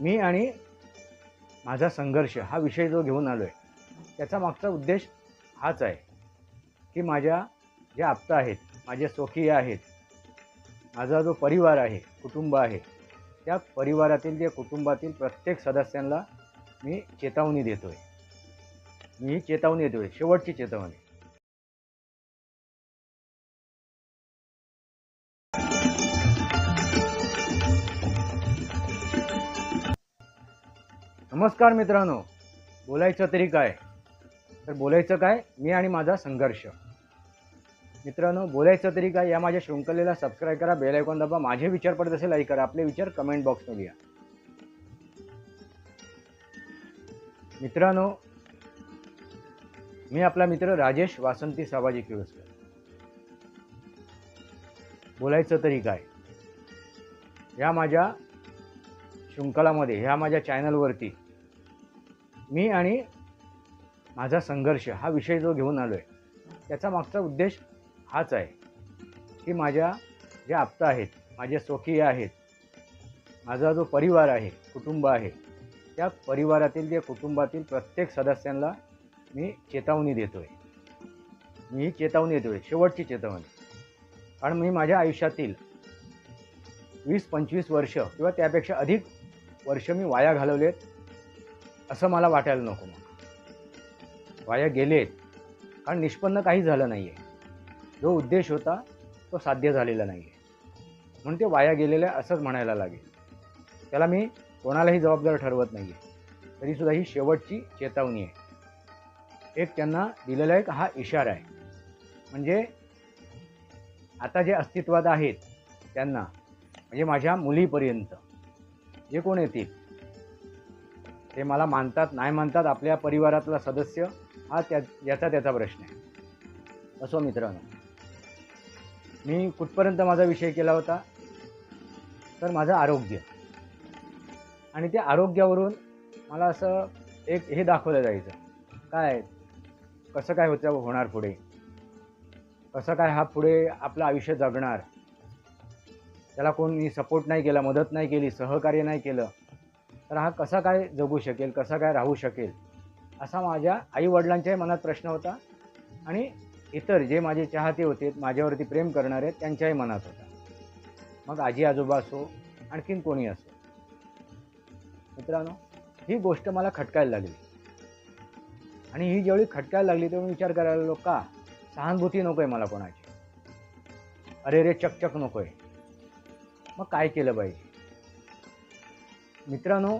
मी आणि माझा संघर्ष हा विषय जो घेऊन आलो आहे त्याचा मागचा उद्देश हाच आहे की माझ्या ज्या आप्ता आहेत माझे स्वकीय आहेत माझा जो परिवार आहे कुटुंब आहे त्या परिवारातील जे कुटुंबातील प्रत्येक सदस्यांना मी चेतावणी देतो आहे मी चेतावणी देतो आहे शेवटची चेतावणी. नमस्कार मित्रांनो. बोलायचं तरी काय? तर बोलायचं काय? मी आणि माझा संघर्ष. मित्रांनो बोलायचं तरी काय? या माझ्या शृंखलेला सबस्क्राईब करा बेल आयकॉन दाबा. माझे विचार पडत असेल ऐक. करा आपले विचार कमेंट बॉक्समध्ये लिहा मित्रांनो मी आपला मित्र राजेश वासंती साबाजी किळसकर बोलायचं तरी काय? या माझ्या शृंखलामध्ये ह्या माझ्या चॅनलवरती मी आणि माझा संघर्ष हा विषय जो घेऊन आलो आहे त्याचा मागचा उद्देश हाच आहे की माझ्या ज्या आप्ता आहेत माझे स्वकीय आहेत माझा जो परिवार आहे कुटुंब आहे त्या परिवारातील जे कुटुंबातील प्रत्येक सदस्यांना मी चेतावणी देतो आहे मी ही चेतावणी देतो आहे शेवटची चेतावणी. कारण मी माझ्या आयुष्यातील वीस पंचवीस वर्ष किंवा त्यापेक्षा अधिक वर्ष मी वाया घालवलेत. असं मला वाटायला नको मग. वाया गेलेत कारण निष्पन्न काही झालं नाही आहे जो उद्देश होता तो साध्य झालेला नाही आहे म्हणून ते वाया गेलेलं आहे असंच म्हणायला लागेल. त्याला मी कोणालाही जबाबदार ठरवत नाही आहे तरीसुद्धा ही शेवटची चेतावणी आहे. एक त्यांना दिलेला एक हा इशारा आहे. म्हणजे आता जे अस्तित्वात आहेत त्यांना म्हणजे माझ्या मुलीपर्यंत जे कोण येतील ते मला मानतात नाही मानतात आपल्या परिवारातला सदस्य हा त्या याचा त्याचा प्रश्न आहे. असो मित्रांनो. मी कुठपर्यंत माझा विषय केला होता? तर माझं आरोग्य. आणि त्या आरोग्यावरून मला असं एक हे दाखवलं जायचं. काय? कसं काय होतं होणार पुढे? कसं काय हा पुढे आपलं आयुष्य जगणार? त्याला कोणी सपोर्ट नाही केला मदत नाही केली सहकार्य नाही केलं. तर हा कसा काय जगू शकेल कसा काय राहू शकेल असा माझ्या आईवडिलांच्याही मनात प्रश्न होता. आणि इतर जे माझे चाहते होते माझ्यावरती प्रेम करणारे त्यांच्याही मनात होता. मग आजी आजोबा असो आणखीन कोणी असो. मित्रांनो ही गोष्ट मला खटकायला लागली. आणि ही जेवढी खटकायला लागली तेव्हा मी विचार करायला लागलो का? सहानुभूती नको आहे मला कोणाची. अरे रे चकचक नको आहे मग काय केलं पाहिजे मित्रांनो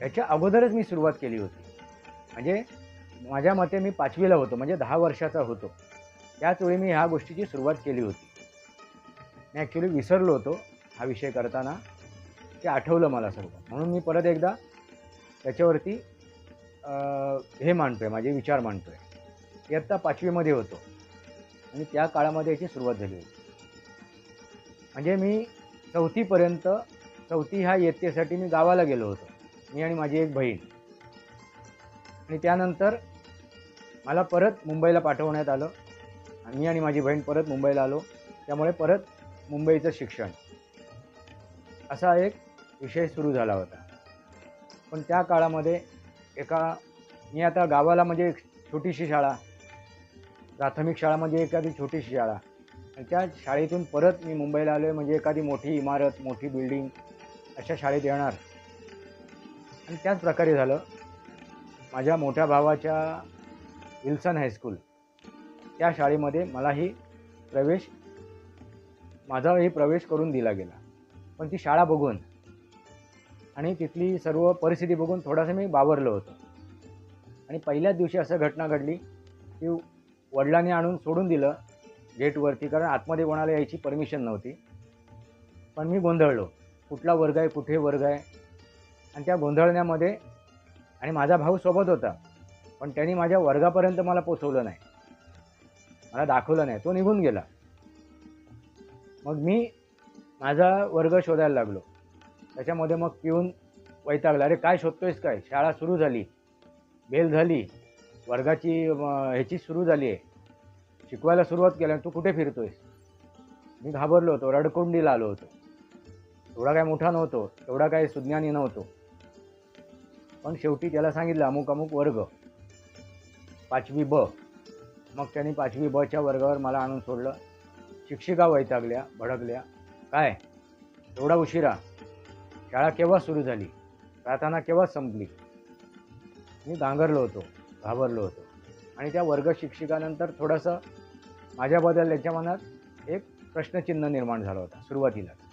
याच्या अगोदरच मी सुरुवात केली होती. म्हणजे माझ्या मते मी पाचवीला होतो म्हणजे दहा वर्षाचा होतो. त्याचवेळी मी ह्या गोष्टीची सुरुवात केली होती. मी ॲक्च्युली विसरलो होतो हा विषय करताना. ते आठवलं मला सर्व. म्हणून मी परत एकदा त्याच्यावरती हे मांडतो आहे माझे विचार मांडतो आहे इयत्ता पाचवीमध्ये होतो. आणि त्या काळामध्ये याची सुरुवात झाली होती. म्हणजे मी चौथीपर्यंत चौथी ह्या इयत्तेसाठी मी गावाला गेलो होतो. मी आणि माझी एक बहीण. आणि त्यानंतर मला परत मुंबईला पाठवण्यात आलं. मी आणि माझी बहीण परत मुंबईला आलो. त्यामुळे परत मुंबईचं शिक्षण. असा एक विषय सुरू झाला होता. पण त्या काळामध्ये एका मी आता गावाला म्हणजे एक छोटीशी शाळा प्राथमिक शाळा म्हणजे एखादी छोटीशी शाळा. आणि त्या शाळेतून परत मी मुंबईला आलो आहे म्हणजे एखादी मोठी इमारत मोठी बिल्डिंग अशा शाळेत येणार. आणि त्याच प्रकारे झालं. माझ्या मोठ्या भावाच्या विल्सन हायस्कूल त्या शाळेमध्ये मलाही प्रवेश माझाही प्रवेश करून दिला गेला. पण ती शाळा बघून आणि तिथली सर्व परिस्थिती बघून थोडासा मी बावरलो होतो. आणि पहिल्याच दिवशी असं घटना घडली की वडिलांनी आणून सोडून दिलं गेटवरती कारण आतमध्ये कोणाला यायची परमिशन नव्हती. पण मी गोंधळलो. कुठला वर्ग आहे कुठे वर्ग आहे. आणि त्या गोंधळण्यामध्ये आणि माझा भाऊ सोबत होता. पण त्यांनी माझ्या वर्गापर्यंत मला पोचवलं नाही. मला दाखवलं नाही. तो निघून गेला. मग मी माझा वर्ग शोधायला लागलो. त्याच्यामध्ये मग पिऊन वैतागला. अरे काय शोधतोयस काय? शाळा सुरू झाली. बेल झाली. वर्गाची ह्याची सुरू झाली आहे. शिकवायला सुरुवात केल्या तू कुठे फिरतोयस? मी घाबरलो होतो. रडकुंडीला आलो होतो. एवढा काय मोठा नव्हतो एवढा काय सुज्ञानी नव्हतो. पण शेवटी त्याला सांगितलं अमुक अमुक वर्ग. पाचवी ब. मग त्यांनी पाचवी बच्या वर्गावर मला आणून सोडलं. शिक्षिका वैतागल्या भडकल्या. काय? एवढा उशिरा? शाळा केव्हा सुरू झाली? प्रार्थना केव्हा संपली? मी गांगरलो होतो घाबरलो होतो. आणि त्या वर्ग शिक्षिकानंतर थोडंसं माझ्याबद्दल त्याच्या मनात एक प्रश्नचिन्ह निर्माण झालं होता सुरुवातीला.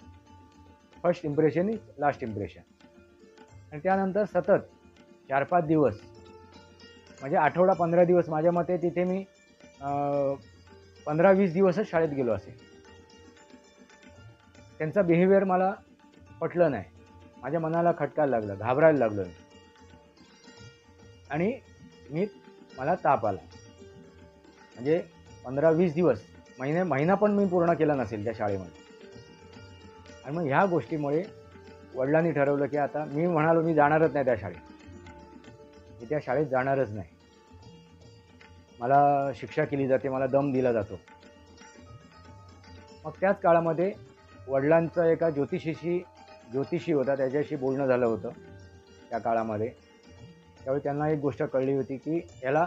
First impression is last impression आणि त्यानंतर सतत चार पाच दिवस म्हणजे आठवडा पंधरा दिवस माझ्या मते तिथे मी पंधरा वीस दिवसच शाळेत गेलो असेल. त्यांचा बिहेवियर मला पटलं नाही. माझ्या मनाला खटकायला लागलं घाबरायला लागलो मी. आणि मी मला ताप आला. म्हणजे पंधरा वीस दिवस महिने महिना पण मी पूर्ण केला नसेल त्या शाळेमध्ये. आणि मग ह्या गोष्टीमुळे वडिलांनी ठरवलं की आता मी म्हणालो मी जाणारच नाही त्या शाळेत. मी त्या शाळेत जाणारच नाही. मला शिक्षा केली जाते मला दम दिला जातो. मग त्याच काळामध्ये वडिलांचं एका ज्योतिषीशी ज्योतिषी होता त्याच्याशी बोलणं झालं होतं त्या काळामध्ये. त्यावेळी त्यांना एक गोष्ट कळली होती की ह्याला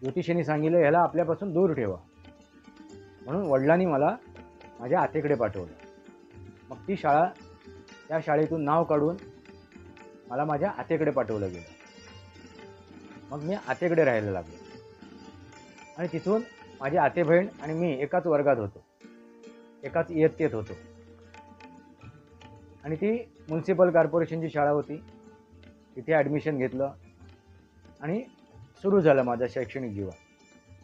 ज्योतिषीने सांगितलं ह्याला आपल्यापासून दूर ठेवा. म्हणून वडिलांनी मला माझ्या आतेकडे पाठवलं. मग ती शाळा त्या शाळेतून नाव काढून मला माझ्या आतेकडे पाठवलं गेलं. मग मी आतेकडे राहायला लागलो. आणि तिथून माझी आते बहीण आणि मी एकाच वर्गात होतो. एकाच इयत्तेत होतो. आणि ती म्युन्सिपल कॉर्पोरेशनची शाळा होती. तिथे ॲडमिशन घेतलं. आणि सुरू झालं माझं शैक्षणिक जीवन.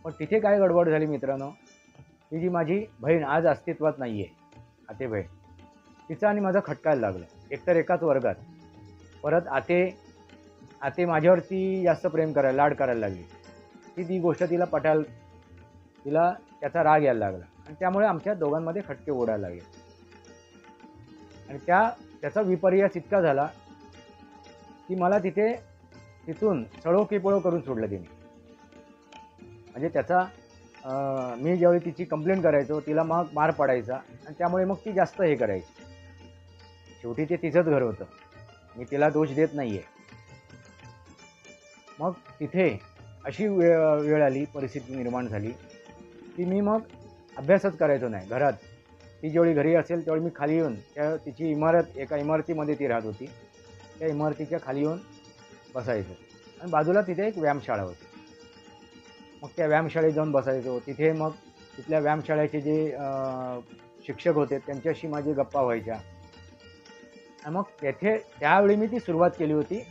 पण तिथे काय गडबड झाली मित्रांनो? ती जी माझी बहीण आज अस्तित्वात नाही आहे आते बहीण. तिचं आणि माझं खटकायला लागलं. एकतर एकाच वर्गात. परत आते आते माझ्यावरती जास्त प्रेम करायला लाड करायला लागली. ती ती गोष्ट तिला पटायला तिला त्याचा राग यायला लागला. आणि त्यामुळे आमच्या दोघांमध्ये खटके ओढायला लागले. आणि त्या त्याचा विपर्यास इतका झाला की मला तिथे तिथून सळो किपळो करून सोडलं तिने. म्हणजे त्याचा मी ज्यावेळी तिची कंप्लेंट करायचो तिला मग मार पडायचा आणि त्यामुळे मग ती जास्त हे करायची. शेवटी ते तिचंच घर होतं. मी तिला दोष देत नाही आहे मग तिथे अशी वेळ वेळ आली परिस्थिती निर्माण झाली की मी मग अभ्यासच करायचो नाही. घरात ती जेवढी घरी असेल तेवढी मी खाली येऊन त्या तिची इमारत एका इमारतीमध्ये ती राहत होती. त्या इमारतीच्या खाली येऊन बसायचो. आणि बाजूला तिथे एक व्यायामशाळा होती. मग त्या व्यायामशाळेत जाऊन बसायचो. तिथे मग तिथल्या व्यायामशाळेचे जे शिक्षक होते त्यांच्याशी माझी गप्पा व्हायच्या. मग तेथे त्यावेळी मी ती सुरुवात केली होती.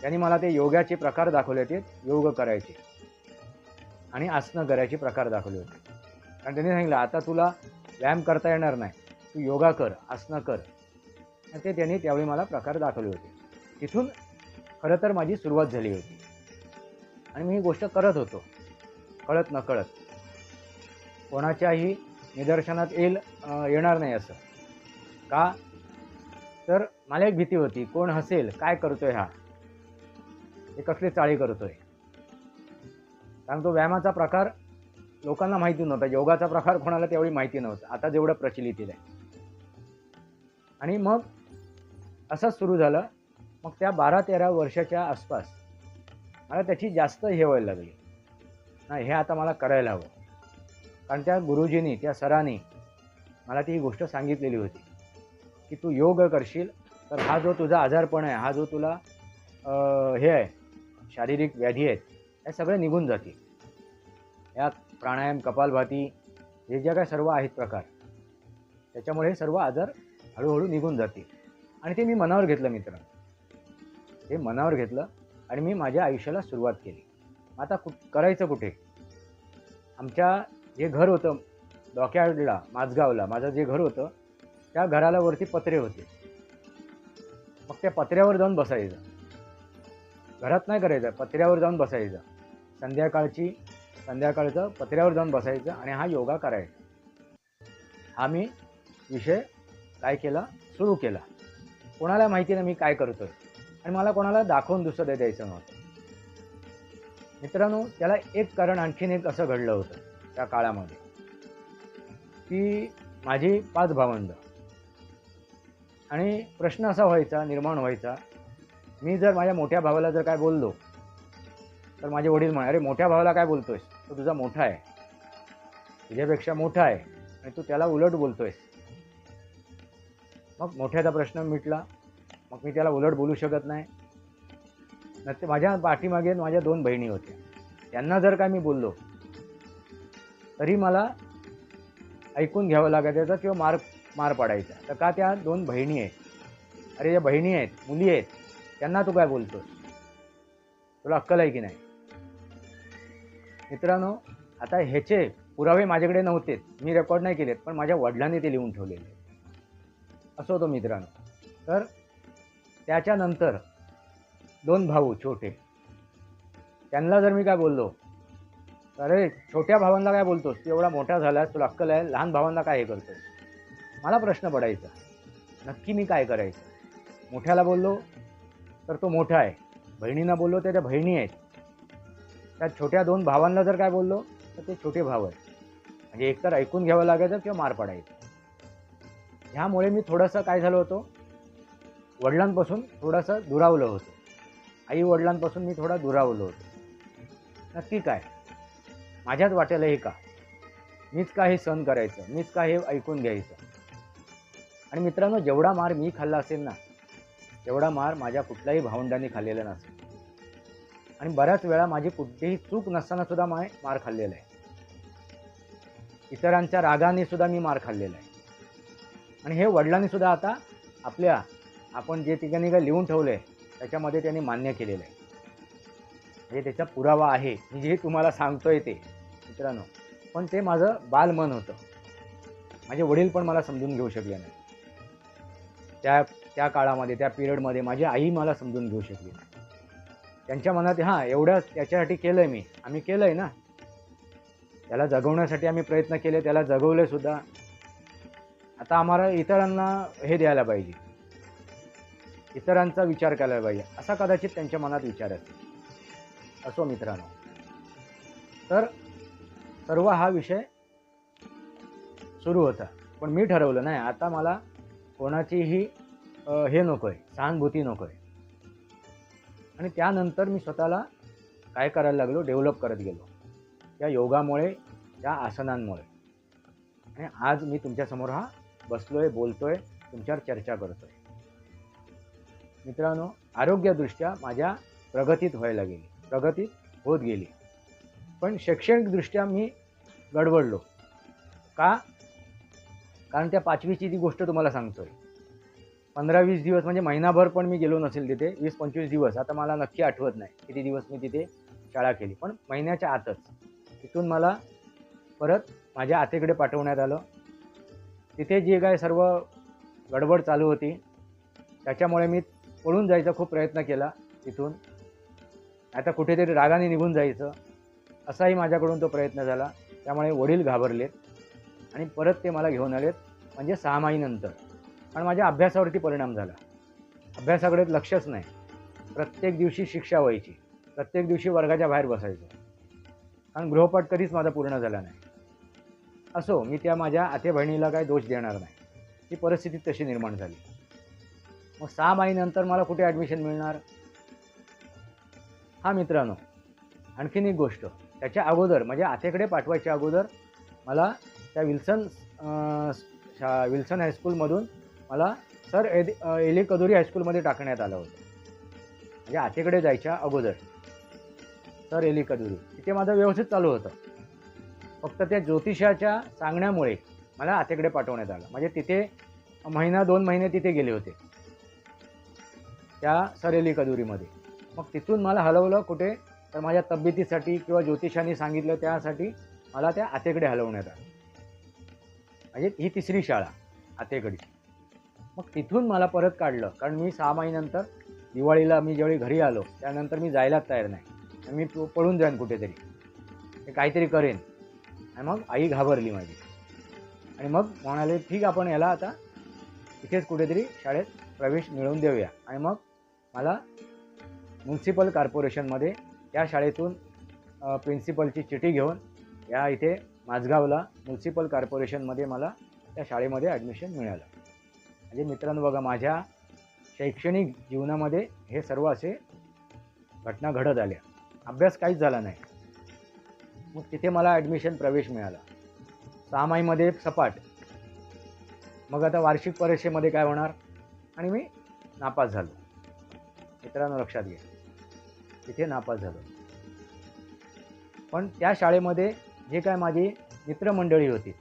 त्यांनी मला ते योगाचे प्रकार दाखवले होते योग करायचे. आणि आसनं करायचे प्रकार दाखवले होते. आणि त्यांनी सांगितलं आता तुला व्यायाम करता येणार नाही. तू योगा कर आसनं कर. ते त्यांनी त्यावेळी मला प्रकार दाखवले होते. तिथून खरं तर माझी सुरुवात झाली होती. आणि मी ही गोष्ट करत होतो. कळत न कळत कोणाच्याही निदर्शनात येईल येणार नाही असं. का? तर मला एक भीती होती कोण हसेल काय करतोय हा? हे कसले चाळी करतोय? कारण तो व्यायामाचा प्रकार लोकांना माहिती नव्हता योगाचा प्रकार कोणाला त्यावेळी माहिती नव्हता. आता जेवढं प्रचलित आहे. आणि मग असंच सुरू झालं. मग त्या बारा तेरा वर्षाच्या आसपास मला त्याची जास्त हे व्हायला लागली. नाही हे आता मला करायला हवं. कारण त्या गुरुजींनी त्या सरांनी मला ती गोष्ट सांगितलेली होती. की तू योग करशील तर हा जो तुझा आजारपण आहे हा जो तुला हे आहे शारीरिक व्याधी आहेत हे सगळे निघून जातील. या प्राणायाम कपालभाती हे ज्या काय सर्व आहेत प्रकार त्याच्यामुळे हे सर्व आजार हळूहळू निघून जातील. आणि ते मी मनावर घेतलं मित्र हे मनावर घेतलं आणि मी माझ्या आयुष्याला सुरुवात केली. आता कु करायचं कुठे? आमच्या जे घर होतं डॉक्यार्डला माझगावला माझं जे घर होतं त्या घराला वरती पत्रे होते. मग त्या पत्र्यावर जाऊन बसायचं. घरात नाही करायचं पत्र्यावर जाऊन बसायचं. संध्याकाळची संध्याकाळचं पत्र्यावर जाऊन बसायचं आणि हा योगा करायचा. हा मी विषय काय केला? सुरू केला. कोणाला माहिती नाही मी काय करतोय. आणि मला कोणाला दाखवून दुसरं द्यायचं नव्हतं. मित्रांनो त्याला एक कारण आणखीन एक असं घडलं होतं त्या काळामध्ये. की माझी पाच भावंड. आणि प्रश्न असा व्हायचा निर्माण व्हायचा मी जर माझ्या मोठ्या भावाला जर काय बोललो तर माझे वडील म्हणे अरे मोठ्या भावाला काय बोलतोयस? तो तुझा मोठा आहे. तुझ्यापेक्षा मोठा आहे. आणि तू त्याला उलट बोलतोयस. मग मोठ्याचा प्रश्न मिटला. मग मी त्याला उलट बोलू शकत नाही. न ते माझ्या पाठीमागे माझ्या दोन बहिणी होत्या. त्यांना जर काय मी बोललो तरी मला ऐकून घ्यावं लागायचं किंवा मार्क मार पडायचा. तर का त्या दोन बहिणी आहेत? अरे ज्या बहिणी आहेत मुली आहेत त्यांना तू काय बोलतोस? तुला अक्कल आहे की नाही? मित्रांनो आता ह्याचे पुरावे माझ्याकडे नव्हतेच मी रेकॉर्ड नाही केलेत पण माझ्या वडिलांनी ते लिहून ठेवलेले असं होतं मित्रांनो. तर त्याच्यानंतर दोन भाऊ छोटे. त्यांना जर मी काय बोललो अरे छोट्या भावांना काय बोलतोस? तू एवढा मोठा झालास तुला अक्कल आहे लहान भावांना काय हे करतोस? मला प्रश्न पडायचा. नक्की मी काय करायचं? मोठ्याला बोललो तर तो मोठा आहे. बहिणींना बोललो तर त्या बहिणी आहेत. त्या छोट्या दोन भावांना जर काय बोललो तर ते छोटे भाव आहेत. म्हणजे एकतर ऐकून घ्यावं लागायचं किंवा मार पडायचं. ह्यामुळे मी थोडंसं काय झालं होतो? वडिलांपासून थोडंसं दुरावलं होतं. आई वडिलांपासून मी थोडा दुरावलो होतो. नक्की काय? माझ्याच वाटेल हे का? मीच का हे सहन करायचं? मीच का हे ऐकून घ्यायचं? आणि मित्रांनो जेवढा मार मी खाल्ला असेल ना तेवढा मार माझ्या कुठल्याही भावंडांनी खाल्लेला नसेल आणि बऱ्याच वेळा माझी कुठलीही चूक नसताना सुद्धा माय मार खाल्लेला आहे. इतरांच्या रागाने सुद्धा मी मार खाल्लेला आहे. आणि हे वडिलांनी सुद्धा आता आपल्या आपण जे ठिकाणी काय लिहून ठेवलं आहे त्याच्यामध्ये त्यांनी मान्य केलेलं आहे. म्हणजे त्याचा पुरावा आहे. मी जे तुम्हाला सांगतोय ते मित्रांनो. पण ते माझं बालमन होतं. माझे वडील पण मला समजून घेऊ शकले नाही त्या त्या काळामध्ये त्या पिरियडमध्ये माझी आई मला समजून घेऊ शकली. त्यांच्या मनात हां एवढं त्याच्यासाठी केलं आहे मी. आम्ही केलं आहे ना. त्याला जगवण्यासाठी आम्ही प्रयत्न केले त्याला जगवले सुद्धा. आता आम्हाला इतरांना हे द्यायला पाहिजे. इतरांचा विचार करायला पाहिजे. असा कदाचित त्यांच्या मनात विचार असेल. असो मित्रांनो. तर सर्व हा विषय सुरू होता. पण मी ठरवलं नाही. आता मला कोणाचीही हे नको आहे सहानुभूती नको आहे आणि त्यानंतर मी स्वतःला काय करायला लागलो डेव्हलप करत गेलो. त्या योगामुळे या आसनांमुळे. आणि आज मी तुमच्यासमोर हा बसलो आहे बोलतो आहे तुमच्यावर चर्चा करतो आहे मित्रांनो आरोग्यदृष्ट्या माझ्या प्रगतीत व्हायला गेली. प्रगतीत होत गेली. पण शैक्षणिकदृष्ट्या मी गडबडलो. का? कारण त्या पाचवीची ती गोष्ट तुम्हाला सांगतोय. पंधरा वीस दिवस म्हणजे महिनाभर पण मी गेलो नसेल तिथे वीस पंचवीस दिवस. आता मला नक्की आठवत नाही किती दिवस मी तिथे शाळा केली. पण महिन्याच्या आतच तिथून मला परत माझ्या आतेकडे पाठवण्यात आलं. तिथे जे काय सर्व गडबड चालू होती त्याच्यामुळे मी पळून जायचा खूप प्रयत्न केला तिथून. आता कुठेतरी रागाने निघून जायचं असाही माझ्याकडून तो प्रयत्न झाला. त्यामुळे वडील घाबरलेत. आणि परत ते मला घेऊन आलेत म्हणजे सहा महिन्यानंतर आणि माझ्या अभ्यासावरती परिणाम झाला. अभ्यासाकडे लक्षच नाही. प्रत्येक दिवशी शिक्षा व्हायची. प्रत्येक दिवशी वर्गाच्या बाहेर बसायचो. कारण गृहपाठ कधीच माझा पूर्ण झाला नाही. असो मी त्या माझ्या आते बहिणीला काही दोष देणार नाही. ती परिस्थिती तशी निर्माण झाली. मग सहा महिन्यानंतर मला कुठे ॲडमिशन मिळणार? हा मित्रांनो आणखीन एक गोष्ट. त्याच्या अगोदर म्हणजे आतेकडे पाठवायच्या अगोदर मला त्या विल्सन शा विल्सन हायस्कूलमधून मला सर एद एली कदुरी हायस्कूलमध्ये टाकण्यात आलं होतं. म्हणजे आतेकडे जायच्या अगोदर. सर एली कदुरी तिथे माझं व्यवस्थित चालू होतं. फक्त त्या ज्योतिषाच्या सांगण्यामुळे मला आतेकडे पाठवण्यात आलं. म्हणजे तिथे महिना दोन महिने तिथे गेले होते. त्या सरेली कदुरीमध्ये मग तिथून मला हलवलं कुठे? तर माझ्या तब्येतीसाठी किंवा ज्योतिषांनी सांगितलं त्यासाठी मला त्या आतेकडे हलवण्यात आलं. म्हणजे ही तिसरी शाळा आतेकडी मग तिथून मला परत काढलं. कारण मी सहा महिन्यानंतर दिवाळीला मी ज्यावेळी घरी आलो त्यानंतर मी जायलाच तयार नाही. मी पळून जाईन कुठेतरी. काहीतरी करेन. आणि मग आई घाबरली माझी. आणि मग म्हणाले ठीक आपण याला आता इथेच कुठेतरी शाळेत प्रवेश मिळवून देऊया. आणि मग मला म्युन्सिपल कॉर्पोरेशनमध्ये या शाळेतून प्रिन्सिपलची चिठी घेऊन या इथे माझगावला म्युन्सिपल कॉर्पोरेशनमध्ये मला त्या शाळेमध्ये ॲडमिशन मिळालं. म्हणजे मित्रांनो बघा माझ्या शैक्षणिक जीवनामध्ये हे सर्व असे घटना घडत आल्या. अभ्यास काहीच झाला नाही. मग तिथे मला ॲडमिशन प्रवेश मिळाला. सहामाहीमध्ये सपाट. मग आता वार्षिक परीक्षेमध्ये काय होणार? आणि मी नापास झालो. मित्रांनो लक्षात घ्या. तिथे नापास झालो. पण त्या शाळेमध्ये जे काय माझी मित्रमंडळी होती.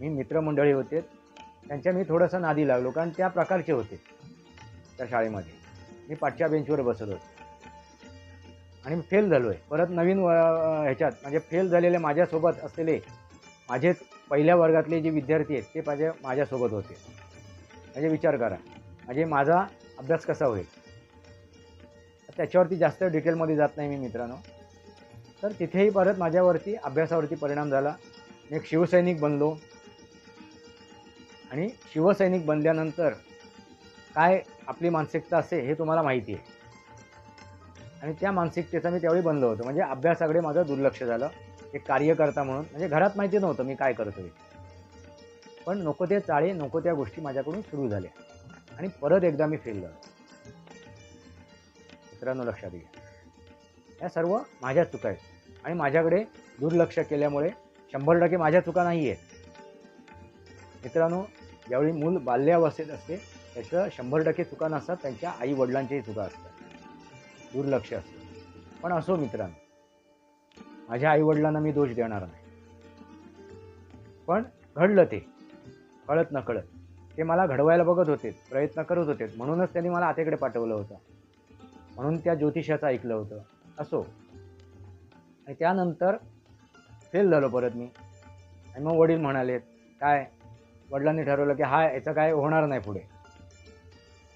मी मित्रमंडळी होते. त्यांच्या मी थोडंसं नादी लागलो कारण त्या प्रकारचे होते त्या शाळेमध्ये. मी पाठच्या बेंचवर बसत होतो. आणि मी फेल झालो आहे परत नवीन व ह्याच्यात म्हणजे फेल झालेले माझ्यासोबत असलेले माझेच पहिल्या वर्गातले जे विद्यार्थी आहेत ते माझ्या माझ्यासोबत होते. म्हणजे विचार करा. म्हणजे माझा अभ्यास कसा होईल? त्याच्यावरती जास्त डिटेलमध्ये जात नाही मी मित्रांनो. तर तिथेही परत माझ्यावरती अभ्यासावरती परिणाम झाला. मी एक शिवसैनिक बनलो. आणि शिवसैनिक बनल्यानंतर काय आपली मानसिकता असते हे तुम्हाला माहिती आहे. आणि त्या मानसिकतेचा मी त्यावेळी बनलो होतो. म्हणजे अभ्यासाकडे माझं दुर्लक्ष झालं. एक कार्यकर्ता म्हणून. म्हणजे घरात माहिती नव्हतं मी काय करतोय. पण नको ते चाळे नको त्या गोष्टी माझ्याकडून सुरू झाल्या. आणि परत एकदा मी फेल झालो. मित्रांनो लक्षात घ्या. या सर्व माझ्या चुका आहेत. आणि माझ्याकडे दुर्लक्ष केल्यामुळे शंभर टक्के माझ्या चुका नाही आहेत मित्रांनो ज्यावेळी मूल बाल्यावस्थेत असते त्याचं शंभर टक्के चुका नसतात त्यांच्या आई वडिलांच्याही चुका असतात. दुर्लक्ष असतं. पण असो मित्रांनो माझ्या आईवडिलांना मी दोष देणार नाही. पण घडलं ते कळत न कळत ते मला घडवायला बघत होते प्रयत्न करत होते म्हणूनच त्यांनी मला आतेकडे पाठवलं होतं. म्हणून त्या ज्योतिषाचं ऐकलं होतं. असो आणि त्यानंतर फेल झालो परत मी. आणि मग वडील म्हणाले काय? वडिलांनी ठरवलं की हा याचं काय होणार नाही पुढे.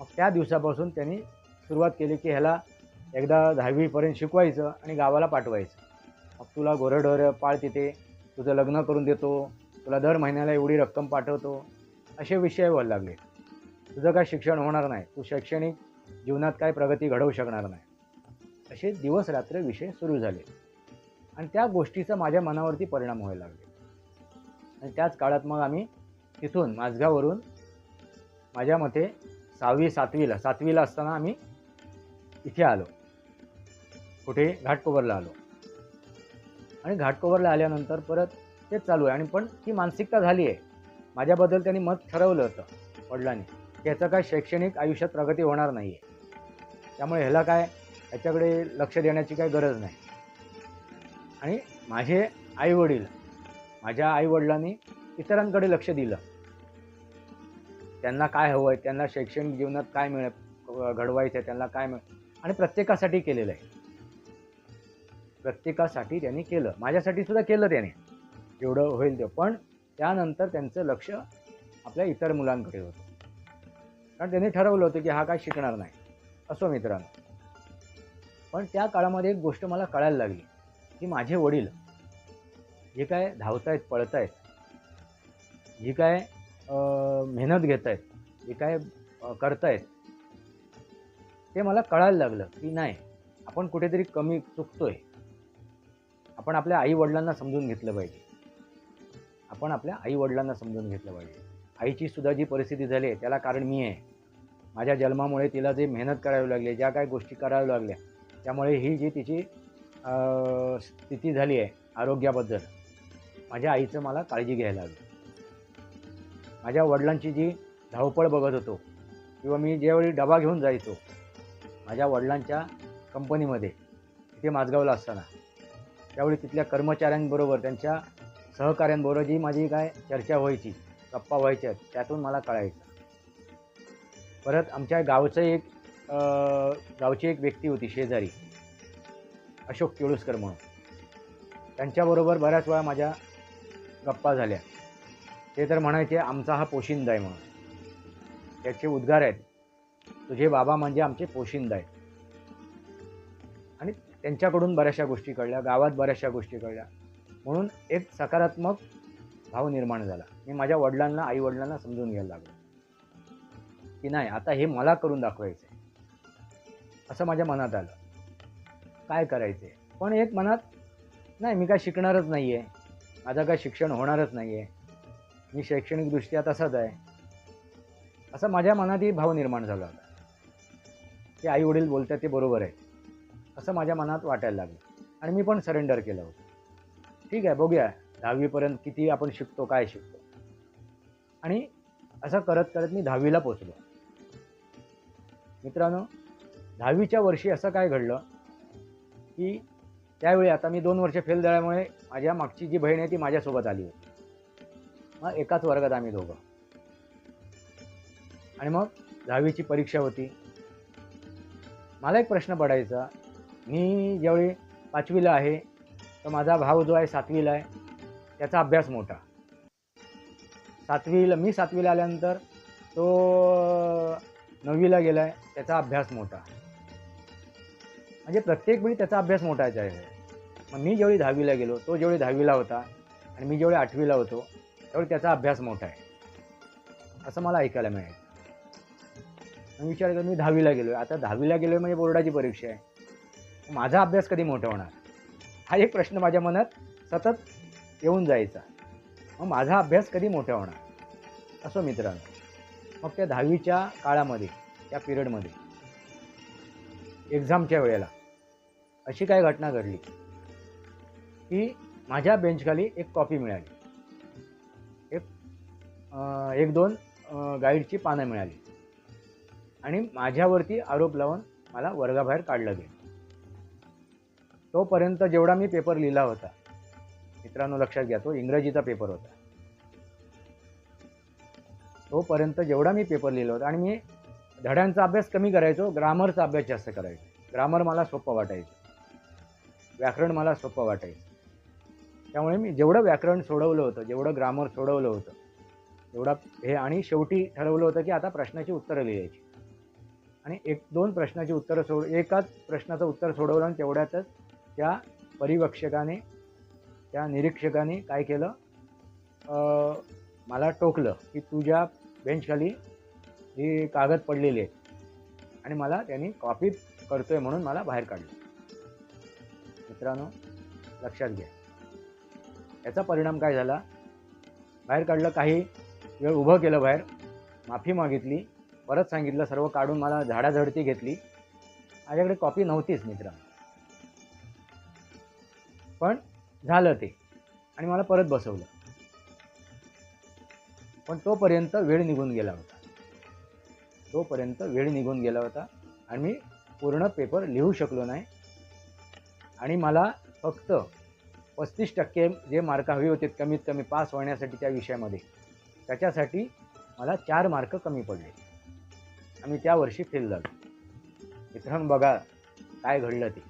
मग त्या दिवसापासून त्यांनी सुरुवात केली की ह्याला एकदा दहावीपर्यंत शिकवायचं आणि गावाला पाठवायचं. मग तुला गोरडोर पाळ तिथे तुझं लग्न करून देतो तुला दर महिन्याला एवढी रक्कम पाठवतो असे विषय व्हायला लागले. तुझं काय शिक्षण होणार नाही तू शैक्षणिक जीवनात काय प्रगती घडवू शकणार नाही. असे दिवस रात्र विषय सुरू झाले. आणि त्या गोष्टीचा माझ्या मनावरती परिणाम व्हायला लागले. आणि त्याच काळात मग आम्ही तिथून माझगावरून माझ्या मते सहावी सातवीला सातवीला असताना आम्ही इथे आलो. कुठे? घाटकोवरला आलो. आणि घाटकोवरला आल्यानंतर परत तेच चालू आहे. आणि पण ती मानसिकता झाली आहे. माझ्याबद्दल त्यांनी मत ठरवलं होतं वडिलांनी. की याचं काय शैक्षणिक आयुष्यात प्रगती होणार नाही आहे त्यामुळे ह्याला काय ह्याच्याकडे लक्ष देण्याची काही गरज नाही. आणि माझे आईवडील माझ्या आईवडिलांनी इतरांकडे लक्ष दिलं. त्यांना काय हवं आहे त्यांना शैक्षणिक जीवनात काय मिळ घडवायचं आहे त्यांना काय मिळ आणि प्रत्येकासाठी केलेलं आहे. प्रत्येकासाठी त्यांनी केलं. माझ्यासाठी सुद्धा केलं त्याने. जेवढं होईल ते. पण त्यानंतर त्यांचं लक्ष आपल्या इतर मुलांकडे होतं. कारण त्यांनी ठरवलं होतं की हा काय शिकणार नाही. असो मित्रांनो. पण त्या काळामध्ये एक गोष्ट मला कळायला लागली. की माझे वडील जे काय धावतायत पळतायत जी काय मेहनत घेत आहेत जे काय करतायत ते मला कळायला लागलं की नाही आपण कुठेतरी कमी चुकतोय. आपण आपल्या आईवडिलांना समजून घेतलं पाहिजे. आपण आपल्या आईवडिलांना समजून घेतलं पाहिजे. आईची सुद्धा जी परिस्थिती झाली आहे त्याला कारण मी आहे. माझ्या जन्मामुळे तिला जे मेहनत करावी लागली ज्या काही गोष्टी कराव्या लागल्या त्यामुळे ही जी तिची स्थिती झाली आहे आरोग्याबद्दल. माझ्या आईचं मला काळजी घ्यायला लागली माझ्या वडिलांची जी धावपळ बघत होतो किंवा मी ज्यावेळी डबा घेऊन जायचो माझ्या वडिलांच्या कंपनीमध्ये तिथे माझगावला असताना त्यावेळी तिथल्या कर्मचाऱ्यांबरोबर त्यांच्या सहकाऱ्यांबरोबर जी माझी काय चर्चा व्हायची गप्पा व्हायच्या त्यातून मला कळायचं. परत आमच्या गावचं एक गावची एक व्यक्ती होती शेजारी. अशोक केळुसकर म्हणून. त्यांच्याबरोबर बऱ्याच वेळा माझ्या गप्पा झाल्या. ते तर म्हणायचे आमचा हा पोशिंदा आहे म्हणून. त्याचे उद्गार आहेत तुझे बाबा म्हणजे आमचे पोशिंदा आहेत. आणि त्यांच्याकडून बऱ्याचशा गोष्टी कळल्या गावात बऱ्याचशा गोष्टी कळल्या. म्हणून एक सकारात्मक भाव निर्माण झाला. मी माझ्या वडिलांना आई वडिलांना समजून घ्यायला लागलो. की नाही आता हे मला करून दाखवायचं आहे असं माझ्या मनात आलं. काय करायचे? पण एक मनात नाही मी काय शिकणारच नाही आहे माझं काय शिक्षण होणारच नाही आहे मी शैक्षणिकदृष्ट्या तसाच आहे. असं माझ्या मनातही भाव निर्माण झाला होता. ते आई वडील बोलतात ते बरोबर आहे. असं माझ्या मनात वाटायला लागलं. आणि मी पण सरेंडर केलं होतं. ठीक आहे बघूया दहावीपर्यंत किती आपण शिकतो काय शिकतो. आणि असं करत करत मी दहावीला पोचलो मित्रांनो दहावीच्या वर्षी असं काय घडलं? की त्यावेळी आता मी दोन वर्ष फेल झाल्यामुळे माझ्या मागची जी बहीण आहे ती माझ्यासोबत आली होती. मग एकाच वर्गात आम्ही दोघं. आणि मग दहावीची परीक्षा होती. मला एक प्रश्न पडायचा. मी ज्यावेळी पाचवीला आहे तर माझा भाऊ जो आहे सातवीला आहे त्याचा अभ्यास मोठा. सातवीला मी सातवीला आल्यानंतर तो नववीला गेला आहे त्याचा अभ्यास मोठा. म्हणजे प्रत्येक वेळी त्याचा अभ्यास मोठायचा आहे. मग मी जेवढी दहावीला गेलो तो जेवढी दहावीला होता आणि मी जेवढे आठवीला होतो तेवढी त्याचा अभ्यास मोठा आहे. असं मला ऐकायला मिळेल. मी विचार करतो मी दहावीला गेलो आहे आता दहावीला गेलो आहे म्हणजे बोर्डाची परीक्षा आहे. माझा अभ्यास कधी मोठा होणार? हा एक प्रश्न माझ्या मनात सतत येऊन जायचा. मग माझा अभ्यास कधी मोठा होणार? असो मित्रांनो मग त्या दहावीच्या काळामध्ये त्या पिरियडमध्ये एक्झामच्या वेळेला अशी काय घटना घडली? की माझ्या बेंचखाली एक कॉपी मिळाली. एक एक दोन गाईडची पानं मिळाली. आणि माझ्यावरती आरोप लावून मला वर्गाबाहेर काढलं गेलं. तोपर्यंत जेवढा मी पेपर लिहिला होता मित्रांनो लक्षात घ्या तो इंग्रजीचा पेपर होता. तोपर्यंत जेवढा मी पेपर लिहिला होता आणि मी धड्यांचा अभ्यास कमी करायचो ग्रामरचा अभ्यास जास्त करायचो. ग्रामर मला सोपं वाटायचं. व्याकरण मला सोपं वाटायचं त्यामुळे मी जेवढं व्याकरण सोडवलं होतं जेवढं ग्रामर सोडवलं होतं तेवढा हे आणि शेवटी ठरवलं होतं की आता प्रश्नाची उत्तरं लिहायची. आणि एक दोन प्रश्नाची उत्तरं सोड एकाच प्रश्नाचं उत्तर सोडवलं आणि तेवढ्यातच त्या परिवक्षकाने त्या निरीक्षकाने काय केलं? मला टोकलं की तुझ्या बेंचखाली ही कागद पडलेली आहे आणि मला त्यांनी कॉपी करतोय म्हणून मला बाहेर काढलं. मित्रांनो लक्षात घ्या. याचा परिणाम काय झाला? बाहेर काढलं काही वेळ उभं केलं बाहेर माफी मागितली परत सांगितलं सर्व काढून मला झाडाझडती घेतली. माझ्याकडे कॉपी नव्हतीच मित्रांनो. पण झालं ते. आणि मला परत बसवलं. पण तोपर्यंत वेळ निघून गेला होता. तोपर्यंत वेळ निघून गेला होता. आणि मी पूर्ण पेपर लिहू शकलो नाही. आणि मला फक्त पस्तीस टक्के जे मार्क हवे होते कमीत कमी पास होण्यासाठी त्या विषयामध्ये. त्याच्यासाठी मला चार मार्क कमी पडले. आम्ही त्या वर्षी फेल झालो. मित्रांनो बघा काय घडलं ते.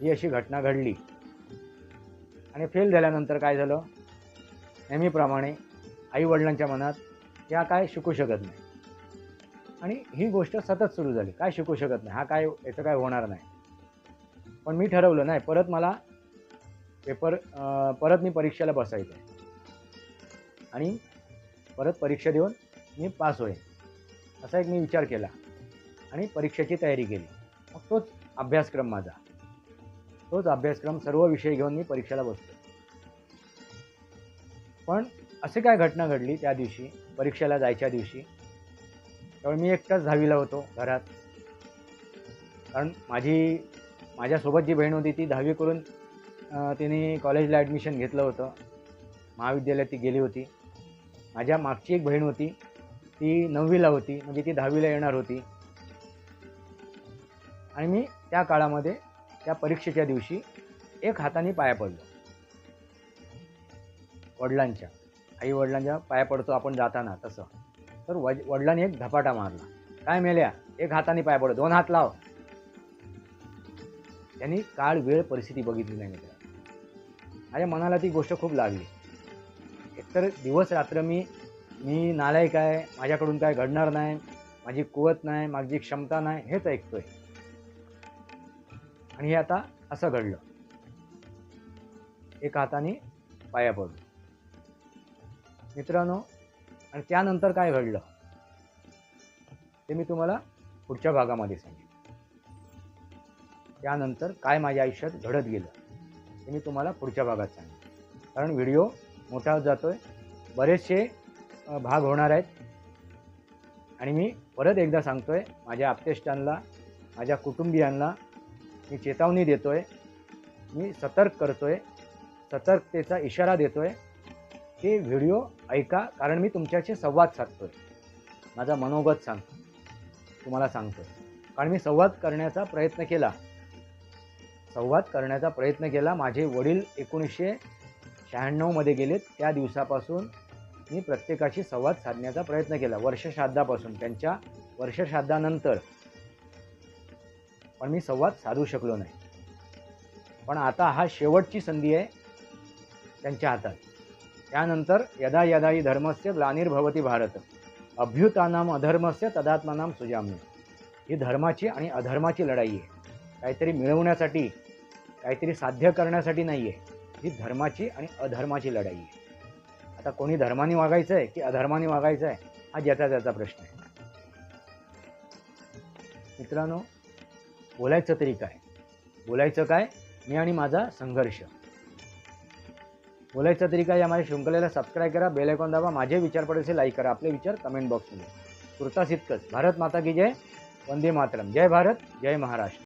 ही अशी घटना घडली. आणि फेल झाल्यानंतर काय झालं? नेहमीप्रमाणे आईवडिलांच्या मनात या काय शिकू शकत नाही. आणि ही गोष्ट सतत सुरू झाली. काय शिकू शकत नाही? हा काय याचं काय होणार नाही. पण मी ठरवलं नाही. परत मला पेपर परत मी परीक्षेला बसायचं आहे आणि परत परीक्षा देऊन मी पास होईन. असा एक मी विचार केला. आणि परीक्षेची तयारी केली. मग तोच अभ्यासक्रम माझा. तोच अभ्यासक्रम सर्व विषय घेऊन मी परीक्षेला बसतो पण असे काय घटना घडली त्या दिवशी परीक्षेला जायच्या दिवशी? त्यामुळे मी एकटाच दहावीला होतो घरात. कारण माझी माझ्यासोबत जी बहीण होती ती दहावी करून तिने कॉलेजला ॲडमिशन घेतलं होतं. महाविद्यालयात ती गेली होती. माझ्या मागची एक बहीण होती ती नववीला होती म्हणजे ती दहावीला येणार होती. आणि मी त्या काळामध्ये त्या परीक्षेच्या दिवशी एक हाताने पाया पडलो. वडिलांच्या आई वडिलांच्या पाया पडतो आपण जाताना तसं. तर वज वडिलांनी एक धपाटा मारला. काय मेल्या? एक हाताने पाया पडतो दोन हात लाव. त्यांनी काळ वेळ परिस्थिती बघितली नाही मित्र माझ्या मनाला ती गोष्ट खूप लागली. एकतर दिवस रात्र मी मी नालायक आहे माझ्याकडून काय घडणार नाही माझी कुवत नाही माझी क्षमता नाही हेच ऐकतोय. आणि हे आता असं घडलं. एक हाताने पाया पडलो. मित्रांनो आणि त्यानंतर काय घडलं? ते मी तुम्हाला पुढच्या भागामध्ये सांगेन. त्यानंतर काय माझ्या आयुष्यात घडत गेलं ते मी तुम्हाला पुढच्या भागात सांगेन. कारण व्हिडिओ मोठा होत आहे बरेचसे भाग होणार आहेत. आणि मी परत एकदा सांगतो आहे माझ्या आप्तेष्टांना माझ्या कुटुंबियांना मी चेतावणी देतो आहे मी सतर्क करतो आहे सतर्कतेचा इशारा देतो आहे की व्हिडिओ ऐका कारण मी तुमच्याशी संवाद साधतो आहे माझा मनोगत सांगतो तुम्हाला सांगतोय. कारण मी संवाद करण्याचा प्रयत्न केला संवाद करण्याचा प्रयत्न केला. माझे वडील एकोणीसशे शहाण्णवमध्ये गेलेत त्या दिवसापासून मी प्रत्येकाशी संवाद साधण्याचा प्रयत्न केला. वर्षश्राद्धापासून त्यांच्या वर्षश्राद्धानंतर. पण मी संवाद साधू शकलो नाही. पण आता हा शेवटची संधी आहे त्यांच्या हातात. त्यानंतर यदा यदा ही धर्मस्य ग्लानिर्भवती भारत. अभ्युतानाम अधर्मस्य तदात्मानाम सुजाम्य ही धर्माची आणि अधर्माची लढाई आहे. काहीतरी मिळवण्यासाठी काहीतरी साध्य करण्यासाठी नाही आहे ही धर्माची आणि अधर्माची लढाई आहे. आता कोणी धर्माने वागायचं आहे की अधर्माने वागायचं आहे हा ज्याचा त्याचा प्रश्न आहे. मित्रांनो बोलायचं तरी काय? बोलायचं काय? मी आणि माझा संघर्ष. बोलायचं तरी काय? या माझ्या शृंखलेला सबस्क्राईब करा बेल आयकॉन दाबा माझे विचार पडेल लाईक करा आपले विचार कमेंट बॉक्समध्ये तुर्तास इतकंच भारत माता की जय वंदे मातरम. जय भारत जय महाराष्ट्र.